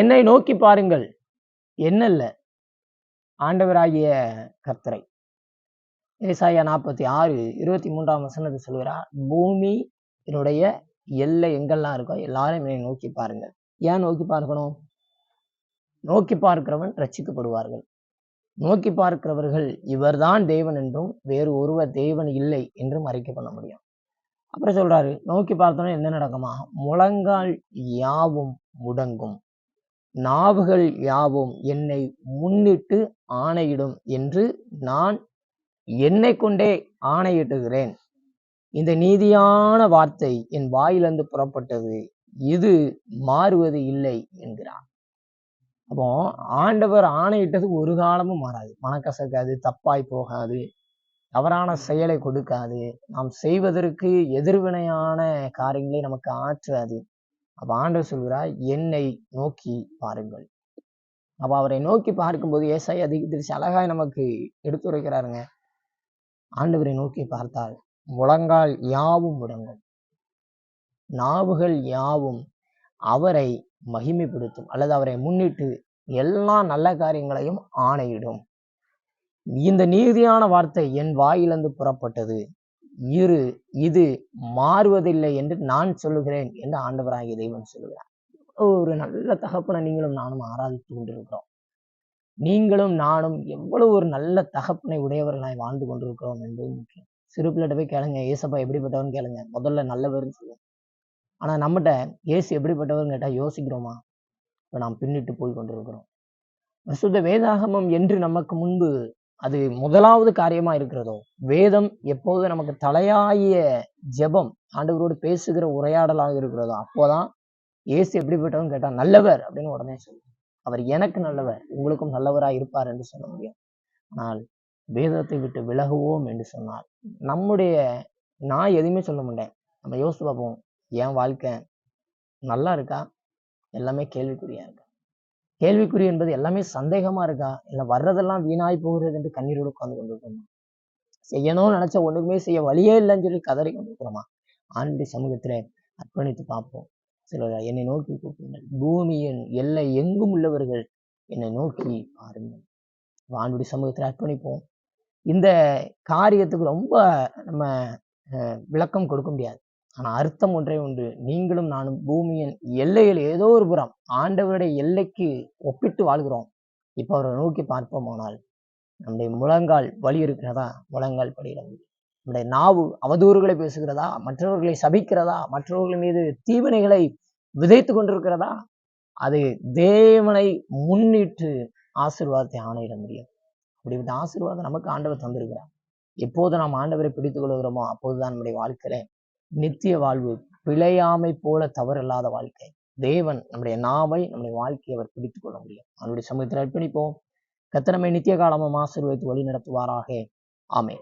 என்னை நோக்கி பாருங்கள். என்னல்ல. ஆண்டவராகிய கர்த்தரை. ஏசாயா நாற்பத்தி ஆறு இருபத்தி மூன்றாம் வசனத்தை சொல்கிறார் பூமி என்னுடைய எல்லை எங்கெல்லாம் இருக்கோ எல்லாரும் என்னை நோக்கி பாருங்கள். ஏன் நோக்கி பார்க்கணும்? நோக்கி பார்க்கிறவன் ரட்சிக்கப்படுவார்கள் நோக்கி பார்க்கிறவர்கள் இவர்தான் தேவன் என்றும் வேறு ஒருவர் தேவன் இல்லை என்றும் அறிக்கை பண்ண முடியும். அப்புறம் சொல்றாரு நோக்கி பார்த்தோன்னா என்ன நடக்குமா? முழங்கால் யாவும் முடங்கும். நாவுகள் யாவும் என்னை முன்னிட்டு ஆணையிடும் என்று நான் என்னை கொண்டே ஆணையிட்டுகிறேன். இந்த நீதியான வார்த்தை என் வாயிலிருந்து புறப்பட்டது. இது மாறுவது இல்லை என்கிறார். அப்போ ஆண்டவர் ஆணையிட்டது ஒரு காலமும் மாறாது. மனக்கசக்காது தப்பாய் போகாது. தவறான செயலை கொடுக்காது. நாம் செய்வதற்கு எதிர்வினையான காரியங்களை நமக்கு ஆற்றாது. அப்ப ஆண்டவர் சொல்கிறார் என்னை நோக்கி பாருங்கள். அப்ப அவரை நோக்கி பார்க்கும்போது ஏசாய் அதிகரிச்சு அழகாய் நமக்கு எடுத்துரைக்கிறாருங்க. ஆண்டவரை நோக்கி பார்த்தால் முழங்கால் யாவும் முடங்கும். நாவுகள் யாவும் அவரை மகிமைப்படுத்தும் அல்லது அவரை முன்னிட்டு எல்லா நல்ல காரியங்களையும் ஆணையிடும். இந்த நீதியான வார்த்தை என் வாயிலிருந்து புறப்பட்டது. இரு இது மாறுவதில்லை என்று நான் சொல்லுகிறேன் என்று ஆண்டவராகிய தெய்வம் சொல்லுகிறார். ஒரு நல்ல தகப்பனை நீங்களும் நானும் ஆராதித்து கொண்டிருக்கிறோம். நீங்களும் நானும் எவ்வளவு ஒரு நல்ல தகப்பனை உடையவர்களாய் வாழ்ந்து கொண்டிருக்கிறோம் என்பது முக்கியம். சிறு பிள்ளைகிட்ட போய் கேளுங்க ஏசப்பா எப்படிப்பட்டவர்னு கேளுங்க. முதல்ல நல்லவர்னு சொல்லுவோம் ஆனா நம்மகிட்ட ஏசு எப்படிப்பட்டவர்னு கேட்டால் யோசிக்கிறோமா? இப்போ நாம் பின்னிட்டு போய் கொண்டிருக்கிறோம். பிரசுத்த வேதாகமம் என்று நமக்கு முன்பு அது முதலாவது காரியமா இருக்கிறதோ வேதம் எப்போது நமக்கு தலையாய ஜெபம் ஆண்டவரோடு பேசுகிற உரையாடலாக இருக்கிறதோ அப்போதான் ஏசு எப்படிப்பட்டவன் கேட்டா நல்லவர் அப்படின்னு உடனே சொல்லுவோம் அவர் எனக்கு நல்லவர் உங்களுக்கும் நல்லவராக இருப்பார் என்று சொல்ல முடியும். ஆனால் வேதத்தை விட்டு விலகுவோம் என்று சொன்னால் நம்முடைய நான் எதுவுமே சொல்ல மாட்டேன். நம்ம யோசிச்சு பார்ப்போம் என் வாழ்க்கை நல்லா இருக்கா? எல்லாமே கேள்விக்குறியா இருக்கா? கேள்விக்குறி என்பது எல்லாமே சந்தேகமா இருக்கா? இல்லை வர்றதெல்லாம் வீணாய் போகிறது என்று கண்ணீரோடு உட்கார்ந்து கொண்டிருக்கோமா? செய்யணும்னு நினைச்ச ஒண்ணுக்குமே செய்ய வழியே இல்லைன்னு சொல்லி கதறி கொண்டிருக்கிறோமா? ஆண்டு சமூகத்துல அர்ப்பணித்து பார்ப்போம். சிலர் என்னை நோக்கி கூப்பிடுங்கள் பூமியின் எல்லை எங்கும் உள்ளவர்கள் என்னை நோக்கி பாருங்கள். ஆண்டுடைய சமூகத்தில் அர்ப்பணிப்போம். இந்த காரியத்துக்கு ரொம்ப நம்ம விளக்கம் கொடுக்க முடியாது. ஆனால் அர்த்தம் ஒன்றே உண்டு. நீங்களும் நானும் பூமியின் எல்லையில் ஏதோ ஒரு புறம் ஆண்டவருடைய எல்லைக்கு ஒப்பிட்டு வாழ்கிறோம். இப்போ அவரை நோக்கி பார்ப்போமானால் நம்முடைய முழங்கால் வலி இருக்கிறதா? முழங்கால் படியிடம் நம்முடைய நாவு அவதூறுகளை பேசுகிறதா? மற்றவர்களை சபிக்கிறதா? மற்றவர்கள் மீது தீவினைகளை விதைத்து கொண்டிருக்கிறதா? அது தேவனை முன்னிட்டு ஆசீர்வாதத்தை ஆணையிட முடியும். அப்படிப்பட்ட ஆசீர்வாதம் நமக்கு ஆண்டவர் தந்திருக்கிறார். எப்போது நாம் ஆண்டவரை பிடித்துக் கொள்கிறோமோ அப்போதுதான் நம்முடைய வாழ்க்கையில நித்திய வாழ்வு பிழையாமை போல தவறில்லாத வாழ்க்கை. தேவன் நம்முடைய நாவை நம்முடைய வாழ்க்கையை அவர் பிடித்துக் கொள்ள முடியும். அவனுடைய சமூகத்தில் அர்ப்பணிப்போம். கத்தனமை நித்திய காலமும் ஆசீர்வதித்து வழி நடத்துவாராக ஆமே